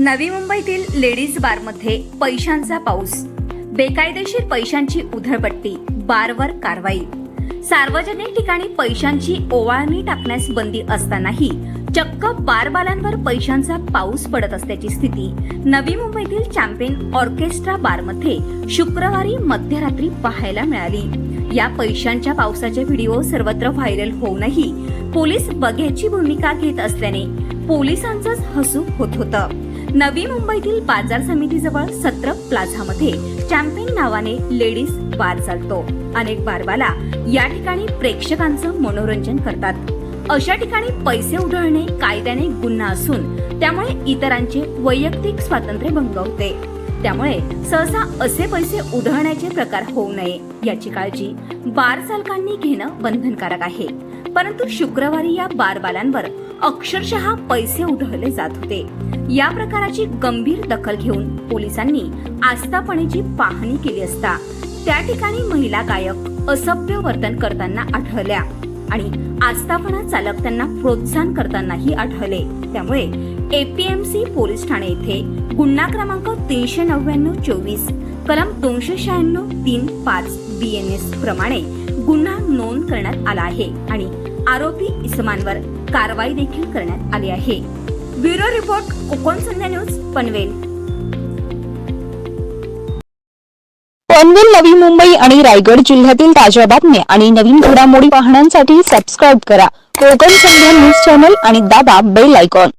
नवी मुंबईतील लेडीज बारमध्ये पैशांचा पाऊस. बेकायदेशीर पैशांची उधळपट्टी बारवर कारवाई. सार्वजनिक ठिकाणी पैशांची ओवाळणी टाकण्यास बंदी असतानाही चक्क बारबालांवर पैशांचा पाऊस पडत असल्याची स्थिती नवी मुंबईतील चॅम्पियन ऑर्केस्ट्रा बारमध्ये शुक्रवारी मध्यरात्री पाहायला मिळाली. या पैशांच्या पावसाचे व्हिडिओ सर्वत्र व्हायरल होऊनही पोलीस बघ्याची भूमिका घेत असल्याने पोलिसांचंच हसूक होत होतं. नवी मुंबईतील बाजार समितीजवळ सत्र प्लाझामध्ये चॅम्पियन नावाने लेडीज बार चालतो. अनेक बारबाला या ठिकाणी प्रेक्षकांचं मनोरंजन करतात. अशा ठिकाणी पैसे उधळणे कायद्याने गुन्हा असून त्यामुळे इतरांचे वैयक्तिक स्वातंत्र्य भंग होते त्यामुळे सहसा असे पैसे उधळण्याचे प्रकार होऊ नये याची काळजी बार चालकांनी घेणं बंधनकारक आहे. परंतु शुक्रवारी या बारबालांवर अक्षरशः पैसे उधळले जात होते. या प्रकाराची गंभीर दखल घेऊन पोलिसांनी आस्थापनेची पाहणी केली असता त्या ठिकाणी महिला गायक असभ्य वर्तन करताना आढळल्या आणि आस्थापना चालक त्यांना प्रोत्साहन करतानाही आढळले. त्यामुळे एपीएमसी पोलीस ठाणे येथे गुन्हा क्रमांक तीनशे नव्याण्णव चोवीस कलम दोनशे शहाण्णव तीन पाच बी एन एस प्रमाणे गुन्हा नोंद करण्यात आला आहे आणि आरोपी इसमांवर कारवाई देखील करण्यात आली आहे. Bureau report Konkan Sandhya news Panvel. Panvel Navi Mumbai आणि रायगड जिल्ह्यातील ताज्या बातम्या आणि नवीन घडामोडी पाहण्यासाठी सबस्क्राईब करा. कोकण संध्या न्यूज चॅनल आणि दाबा बेल आयकॉन